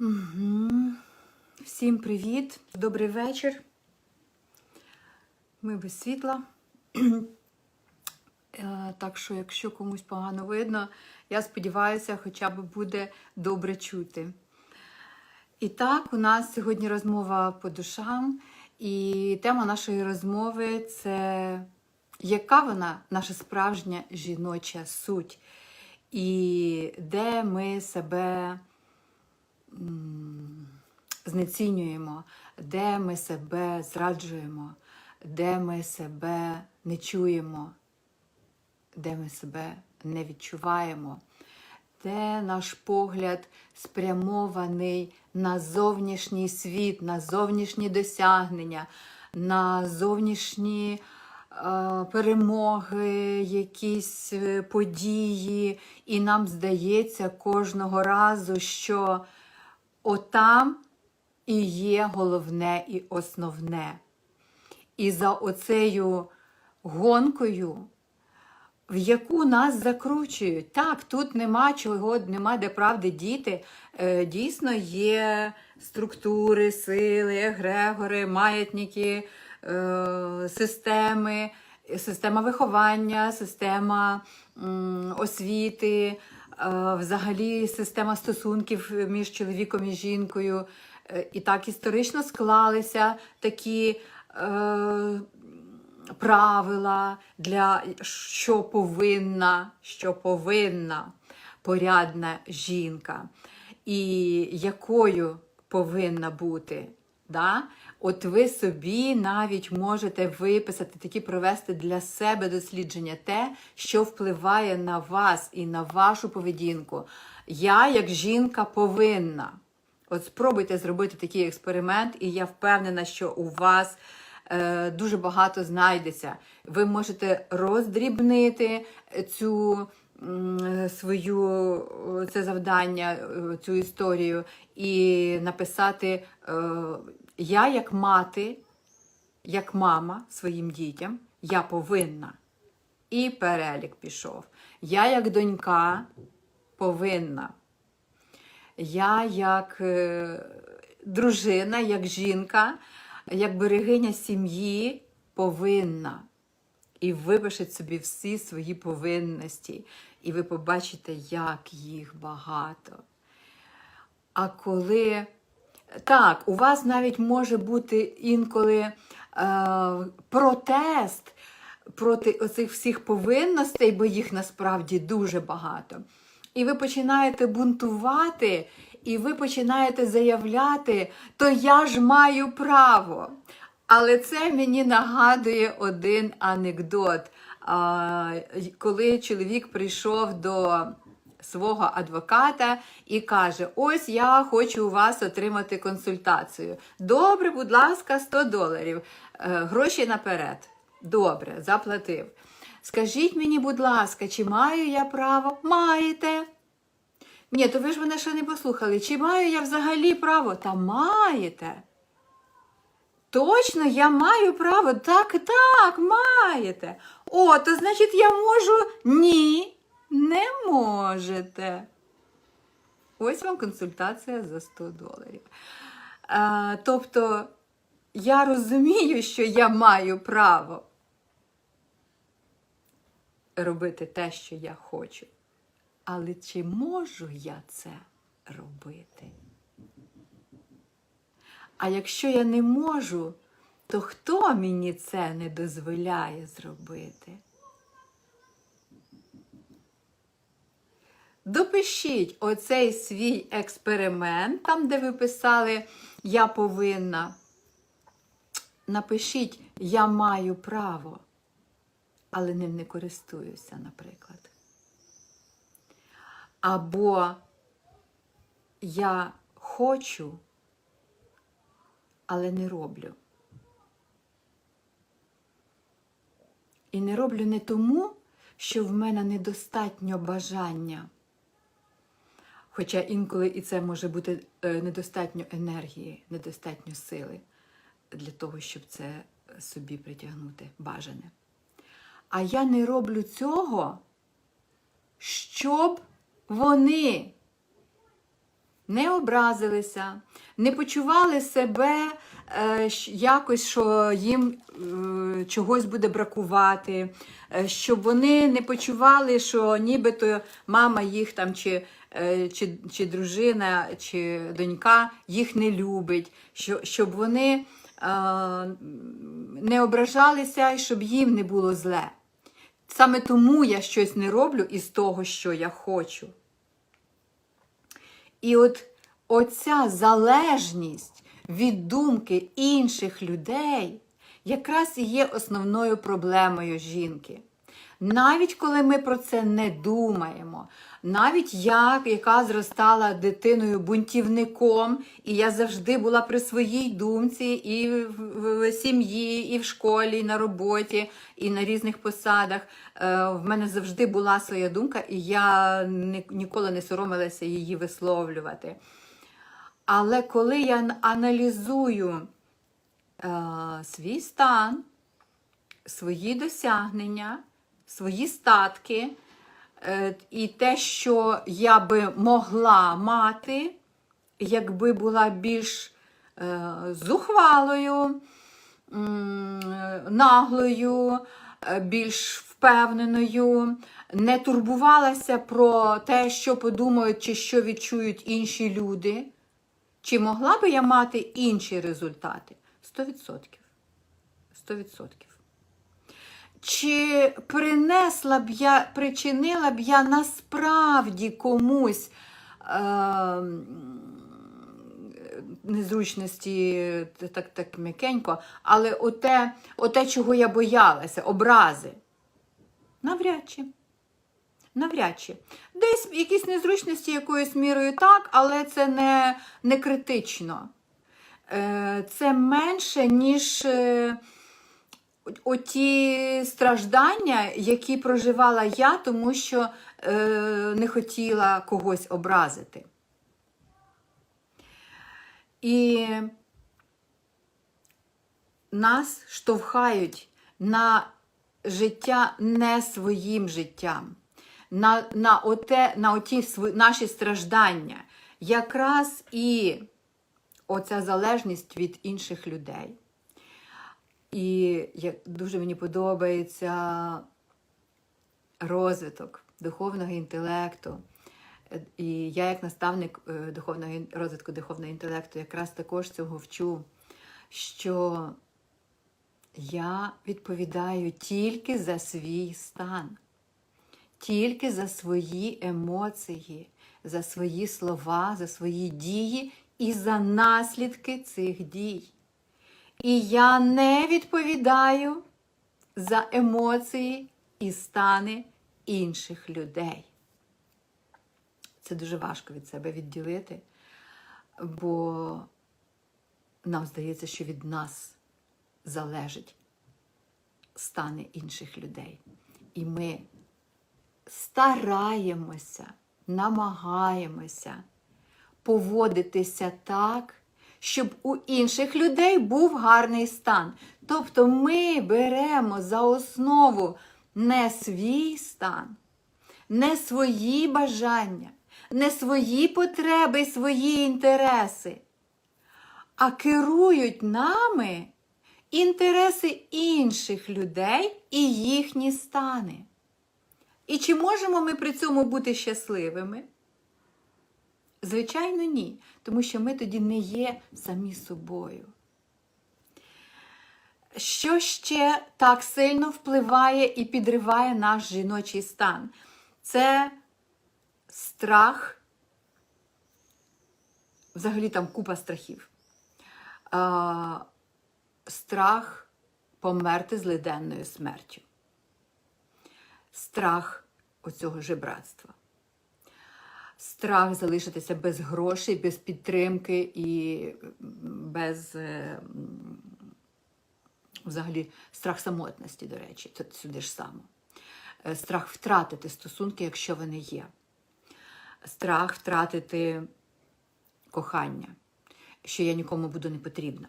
Угу. Всім привіт, добрий вечір. Ми без світла. Е, Так що, якщо комусь погано видно, я сподіваюся, хоча б буде добре чути. І так, у нас сьогодні розмова по душам, і тема нашої розмови це яка вона наша справжня жіноча суть, і де ми себе знецінюємо, де ми себе зраджуємо, де ми себе не чуємо, де ми себе не відчуваємо, де наш погляд спрямований на зовнішній світ, на зовнішні досягнення, на зовнішні е, перемоги, якісь е, події, і нам здається кожного разу, що отам і є головне і основне. І за оцею гонкою, в яку нас закручують. Так, тут нема чого, нема де правди діти. Е, Дійсно є структури, сили, егрегори, маятники, е, системи, система виховання, система освіти, взагалі система стосунків між чоловіком і жінкою. Е, І так історично склалися такі. Е, правила, для що повинна, що повинна порядна жінка, і якою повинна бути. Да? От ви собі навіть можете виписати такі провести для себе дослідження, те, що впливає на вас і на вашу поведінку. Я, як жінка, повинна. От спробуйте зробити такий експеримент, і я впевнена, що у вас е, дуже багато знайдеться. Ви можете роздрібнити цю свою це завдання, е, цю історію, і написати е, Я як мати, як мама своїм дітям, я повинна. І перелік пішов. Я як донька повинна. Я як е, дружина, як жінка, як берегиня сім'ї повинна. І випишіть собі всі свої повинності, і ви побачите, як їх багато. А коли так, у вас навіть може бути інколи е, протест проти оцих всіх повинностей, бо їх насправді дуже багато. І ви починаєте бунтувати, і ви починаєте заявляти, то я ж маю право. Але це мені нагадує один анекдот. Коли чоловік прийшов до свого адвоката і каже: Ось я хочу у вас отримати консультацію. Добре, будь ласка, 100 доларів. Е, Гроші наперед. Добре, заплатив. Скажіть мені, будь ласка, чи маю я право? Маєте. Ні, то ви ж мене ще не послухали. Чи маю я взагалі право? Та маєте. Точно, я маю право. Так, так, маєте. О, то значить я можу? Ні, не можете. Ось вам консультація за 100 доларів. А, тобто, я розумію, що я маю право робити те, що я хочу. Але чи можу я це робити? А якщо я не можу, то хто мені це не дозволяє зробити? Допишіть оцей свій експеримент, там, де ви писали Я повинна. Напишіть Я маю право, але ним не користуюся, наприклад. Або я хочу, але не роблю. І не роблю не тому, що в мене недостатньо бажання. Хоча інколи і це може бути е, недостатньо енергії, недостатньо сили для того, щоб це собі притягнути бажане. А я не роблю цього, щоб вони не образилися, не почували себе е, якось, що їм е, чогось буде бракувати, щоб вони не почували, що нібито мама їх там чи, чи, чи дружина, чи донька їх не любить, що, щоб вони е, не ображалися і щоб їм не було зле. Саме тому я щось не роблю із того, що я хочу. І от оця залежність від думки інших людей якраз і є основною проблемою жінки. Навіть коли ми про це не думаємо, навіть я, яка зростала дитиною бунтівником, і я завжди була при своїй думці і в сім'ї, і в школі, і на роботі, і на різних посадах. Е, в мене завжди була своя думка, і я ніколи не соромилася її висловлювати. Але коли я аналізую е, свій стан, свої досягнення, свої статки е, і те, що я би могла мати, якби була більш е, зухвалою, наглою, е, більш впевненою, не турбувалася про те, що подумають чи що відчують інші люди. Чи могла би я мати інші результати? 100%. 100%. Чи принесла б я, причинила б я насправді комусь е, незручності, так, так м'якенько, але оте, оте, чого я боялася, образи? Навряд чи. Навряд чи. Десь якісь незручності якоюсь мірою так, але це не, не критично. Е, Це менше, ніж е, оті страждання, які проживала я, тому що е, не хотіла когось образити. І нас штовхають на життя не своїм життям, на, на, оте, на оті сви- наші страждання, якраз і оця залежність від інших людей. І як дуже мені подобається розвиток духовного інтелекту. Е, І я, як наставник е, духовного розвитку духовного інтелекту, якраз також цього вчу, що я відповідаю тільки за свій стан, тільки за свої емоції, за свої слова, за свої дії і за наслідки цих дій. І я не відповідаю за емоції і стани інших людей. Це дуже важко від себе відділити, бо нам здається, що від нас залежить стани інших людей. І ми стараємося, намагаємося поводитися так, щоб у інших людей був гарний стан. Тобто ми беремо за основу не свій стан, не свої бажання, не свої потреби і свої інтереси, а керують нами інтереси інших людей і їхні стани. І чи можемо ми при цьому бути щасливими? Звичайно, ні, тому що ми тоді не є самі собою. Що ще так сильно впливає і підриває наш жіночий стан? Це страх, взагалі там купа страхів. А, страх померти злиденною смертю. Страх оцього жебратства. Страх залишитися без грошей, без підтримки і без е, взагалі страх самотності, до речі, це сюди ж само. Е, Страх втратити стосунки, якщо вони є. Страх втратити кохання, що я нікому буду не потрібна.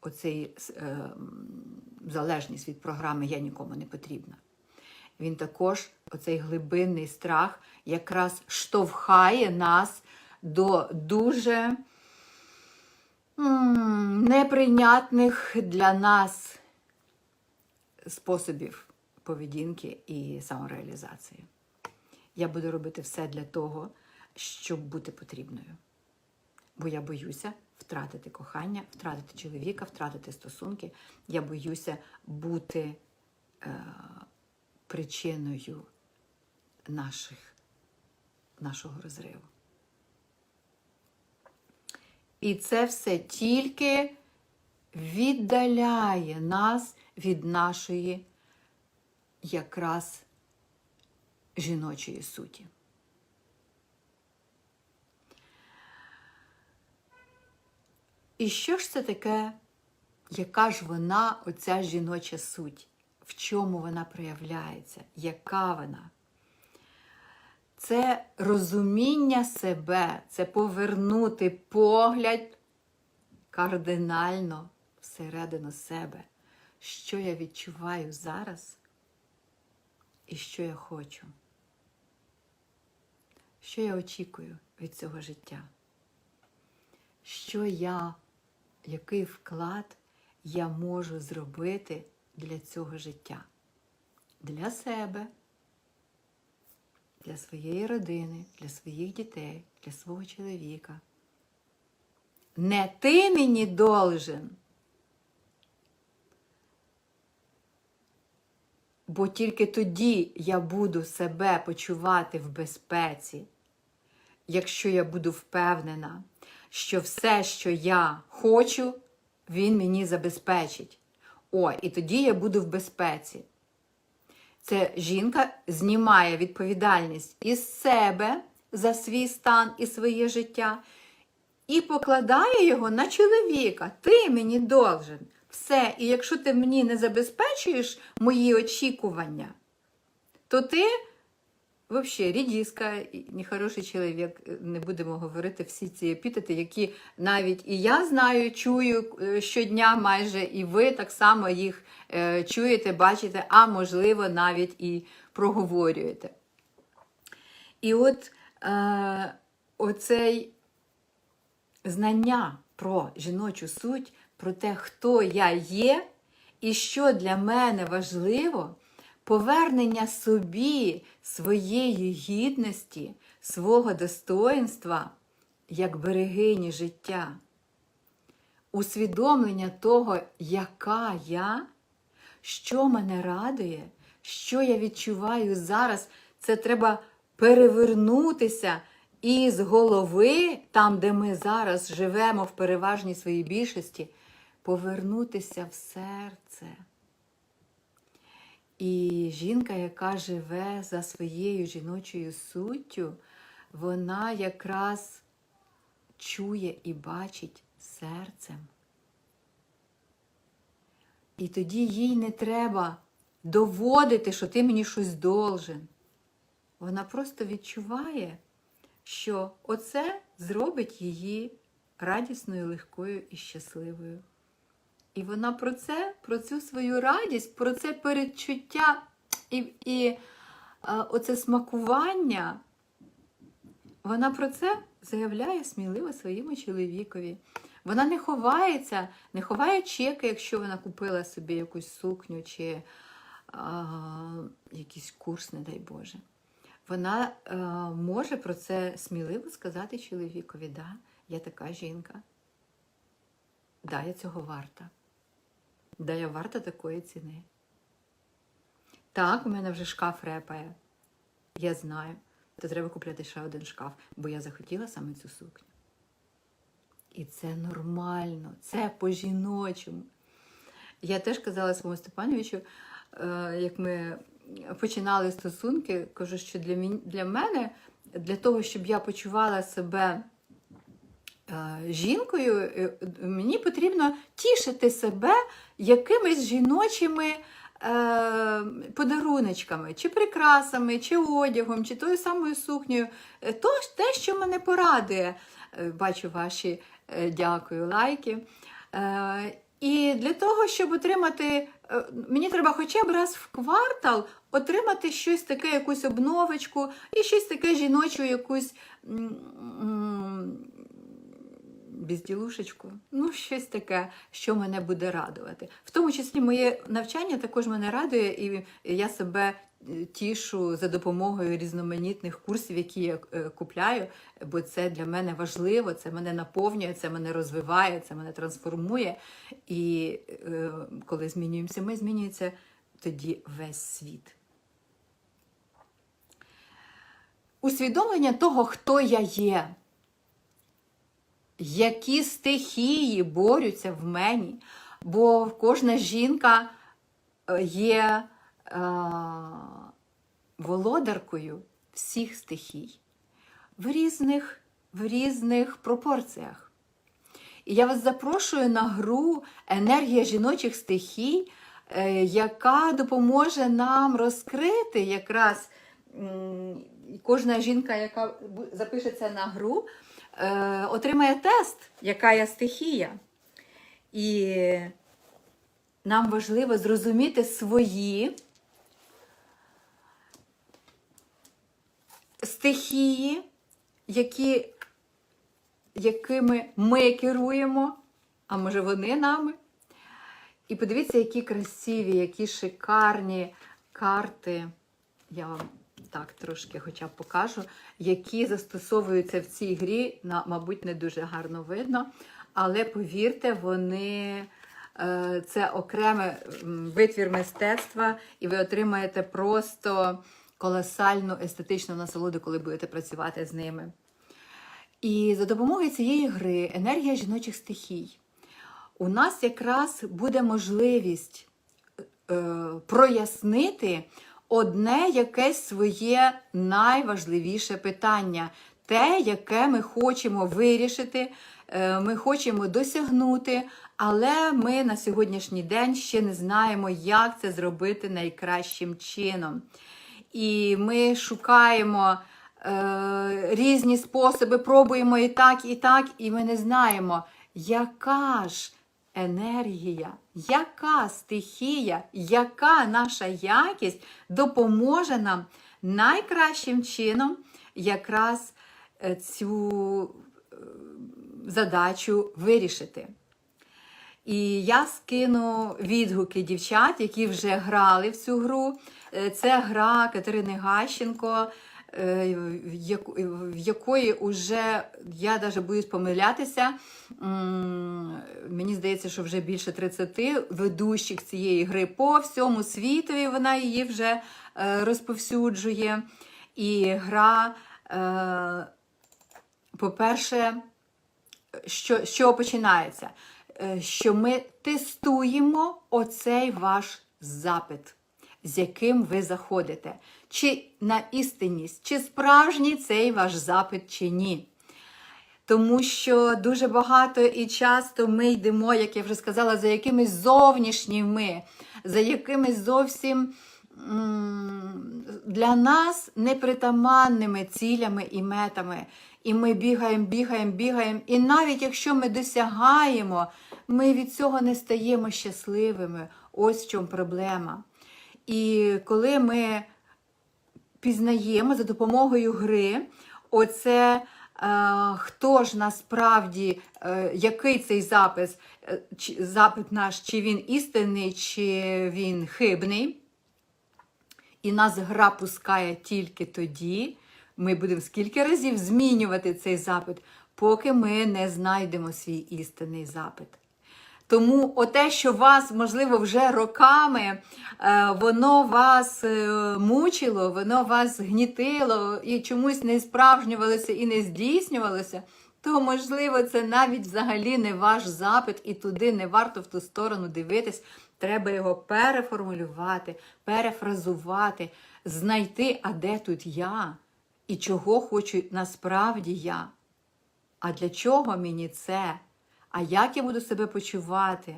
Оцей е, залежність від програми Я нікому не потрібна. Він також, оцей глибинний страх, якраз штовхає нас до дуже неприйнятних для нас способів поведінки і самореалізації. Я буду робити все для того, щоб бути потрібною. Бо я боюся втратити кохання, втратити чоловіка, втратити стосунки. Я боюся бути е, причиною наших, нашого розриву. І це все тільки віддаляє нас від нашої якраз жіночої суті. І що ж це таке, яка ж вона, оця жіноча суть? В чому вона проявляється? Яка вона? Це розуміння себе, це повернути погляд кардинально всередину себе, що я відчуваю зараз і що я хочу, що я очікую від цього життя, що я, який вклад я можу зробити для цього життя, для себе для своєї родини, для своїх дітей, для свого чоловіка. Не ти мені должен. Бо тільки тоді я буду себе почувати в безпеці, якщо я буду впевнена, що все, що я хочу, він мені забезпечить. О, і тоді я буду в безпеці. Це жінка знімає відповідальність із себе за свій стан і своє життя і покладає його на чоловіка. Ти мені должен. Все. І якщо ти мені не забезпечуєш мої очікування, то ти взагалі рідіска, нехороший чоловік, не будемо говорити всі ці епітети, які навіть і я знаю, чую е, щодня майже, і ви так само їх е, чуєте, бачите, а можливо, навіть і проговорюєте. І от е, оцей знання про жіночу суть, про те, хто я є, і що для мене важливо, повернення собі своєї гідності, свого достоїнства як берегині життя, усвідомлення того, яка я, що мене радує, що я відчуваю зараз, це треба перевернутися із голови, там, де ми зараз живемо в переважній своїй більшості, повернутися в серце. І жінка, яка живе за своєю жіночою суттю, вона якраз чує і бачить серцем. І тоді їй не треба доводити, що ти мені щось должен. Вона просто відчуває, що оце зробить її радісною, легкою і щасливою. І вона про це, про цю свою радість, про це передчуття і і а, оце смакування, вона про це заявляє сміливо своєму чоловікові. Вона не ховається, не ховає чеки, якщо вона купила собі якусь сукню чи а, якийсь курс, не дай Боже. Вона а, може про це сміливо сказати чоловікові, да, я така жінка. Да, я цього варта. Да, я варта такої ціни. Так, у мене вже шкаф репає. Я знаю. То треба купляти ще один шкаф, бо я захотіла саме цю сукню. І це нормально, це по-жіночому. Я теж казала своєму Степановичу, е, як ми починали стосунки, кажу, що для, мене, для того, щоб я почувала себе жінкою, е, мені потрібно тішити себе якимись жіночими е, подаруночками, чи прикрасами, чи одягом, чи тою самою сукнею. Е, То те, що мене порадує. Е, Бачу ваші е, дякую, лайки. Е, І для того, щоб отримати, е, мені треба хоча б раз в квартал отримати щось таке, якусь обновочку і щось таке жіночу, якусь безділушечку, ну, щось таке, що мене буде радувати. В тому числі моє навчання також мене радує, і я себе е, тішу за допомогою різноманітних курсів, які я е, купляю, бо це для мене важливо, це мене наповнює, це мене розвиває, це мене трансформує. І е, коли змінюємося, ми змінюється тоді весь світ. Усвідомлення того, хто я є, які стихії борються в мені, бо кожна жінка е, є е, володаркою всіх стихій в різних, в різних пропорціях. І я вас запрошую на гру енергія жіночих стихій, е, яка допоможе нам розкрити якраз кожна жінка, яка запишеться на гру, е, отримає тест, яка я стихія. І нам важливо зрозуміти свої стихії, які, якими ми керуємо, а може вони нами. І подивіться, які красиві, які шикарні карти. Я вам так трошки хоча б покажу, які застосовуються в цій грі, на, мабуть, не дуже гарно видно. Але повірте, вони е, це окремий витвір мистецтва, і ви отримаєте просто колосальну естетичну насолоду, коли будете працювати з ними. І за допомогою цієї гри енергія жіночих стихій. У нас якраз буде можливість е, прояснити одне якесь своє найважливіше питання, те, яке ми хочемо вирішити, е, ми хочемо досягнути, але ми на сьогоднішній день ще не знаємо, як це зробити найкращим чином. І ми шукаємо е, різні способи, пробуємо і так, і так, і ми не знаємо, яка ж енергія, яка стихія, яка наша якість допоможе нам найкращим чином якраз е, цю е, задачу вирішити. І я скину відгуки дівчат, які вже грали в цю гру. Е, Це гра Катерини Гащенко, в якої вже я навіть боюсь помилятися. Мені здається, що вже більше 30 ведущих цієї гри по всьому світові. Вона її вже е, розповсюджує. І гра, е, по-перше, що, чого починається? Е, Що ми тестуємо оцей ваш запит, з яким ви заходите. Чи на істинність, чи справжній цей ваш запит, чи ні. Тому що дуже багато і часто ми йдемо, як я вже сказала, за якимись зовнішніми, за якимись зовсім для нас непритаманними цілями і метами. І ми бігаємо, бігаємо, бігаємо. І навіть якщо ми досягаємо, ми від цього не стаємо щасливими. Ось в чому проблема. І коли ми пізнаємо за допомогою гри, оце е, хто ж насправді, е, який цей запис, е, запит наш, чи він істинний, чи він хибний. І нас гра пускає тільки тоді. Ми будемо скільки разів змінювати цей запит, поки ми не знайдемо свій істинний запит. Тому оте, що вас, можливо, вже роками, е, воно вас е, мучило, воно вас гнітило і чомусь не справжнювалося і не здійснювалося, то, можливо, це навіть взагалі не ваш запит, і туди не варто в ту сторону дивитись. Треба його переформулювати, перефразувати, знайти, а де тут я, і чого хочу насправді я. А для чого мені це? А як я буду себе почувати?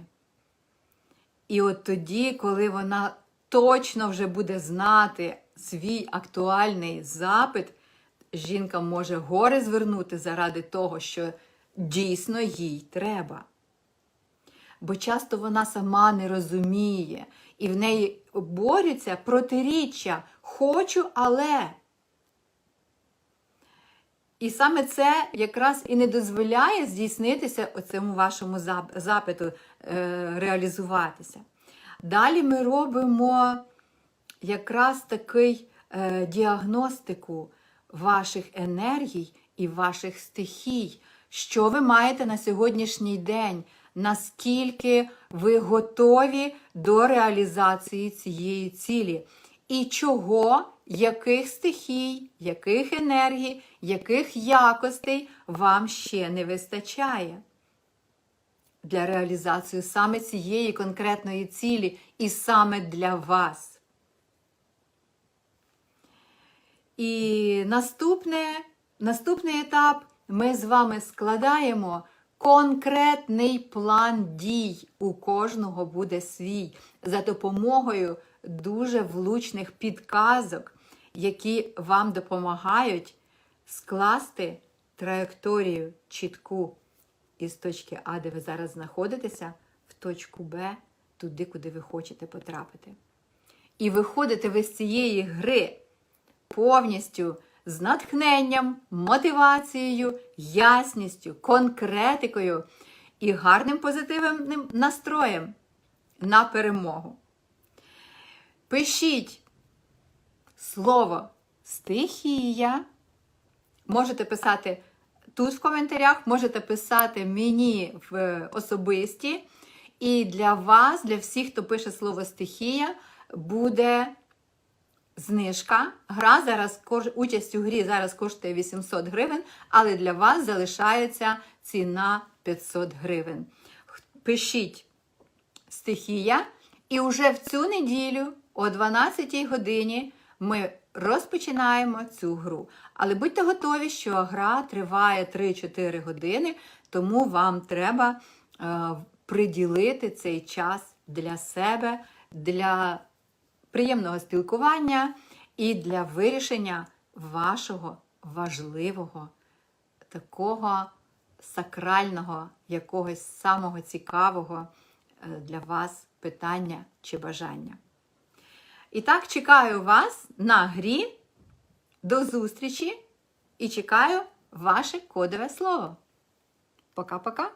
І от тоді, коли вона точно вже буде знати свій актуальний запит, жінка може гори звернути заради того, що дійсно їй треба. Бо часто вона сама не розуміє І в неї борються протиріччя хочу, але. І саме це якраз і не дозволяє здійснитися оцьому вашому запиту е, реалізуватися. Далі ми робимо якраз такий е, діагностику ваших енергій і ваших стихій. Що ви маєте на сьогоднішній день? Наскільки ви готові до реалізації цієї цілі? І чого, яких стихій, яких енергій, яких якостей вам ще не вистачає для реалізації саме цієї конкретної цілі і саме для вас? І наступне, наступний етап ми з вами складаємо конкретний план дій. У кожного буде свій за допомогою дуже влучних підказок, які вам допомагають скласти траєкторію чітку із точки А, де ви зараз знаходитеся, в точку Б, туди, куди ви хочете потрапити. І виходите ви з цієї гри повністю з натхненням, мотивацією, ясністю, конкретикою і гарним позитивним настроєм на перемогу. Пишіть слово стихія. Можете писати тут в коментарях, можете писати мені в особисті. І для вас, для всіх, хто пише слово стихія, буде знижка. Гра зараз участь у грі зараз коштує 800 гривень, але для вас залишається ціна 500 гривень. Пишіть стихія, і вже в цю неділю о 12 годині ми розпочинаємо цю гру. Але будьте готові, що гра триває 3-4 години, тому вам треба е, приділити цей час для себе, для приємного спілкування і для вирішення вашого важливого, такого сакрального, якогось самого цікавого е, для вас питання чи бажання. І так, чекаю вас на грі. До зустрічі і чекаю ваше кодове слово. Пока-пока!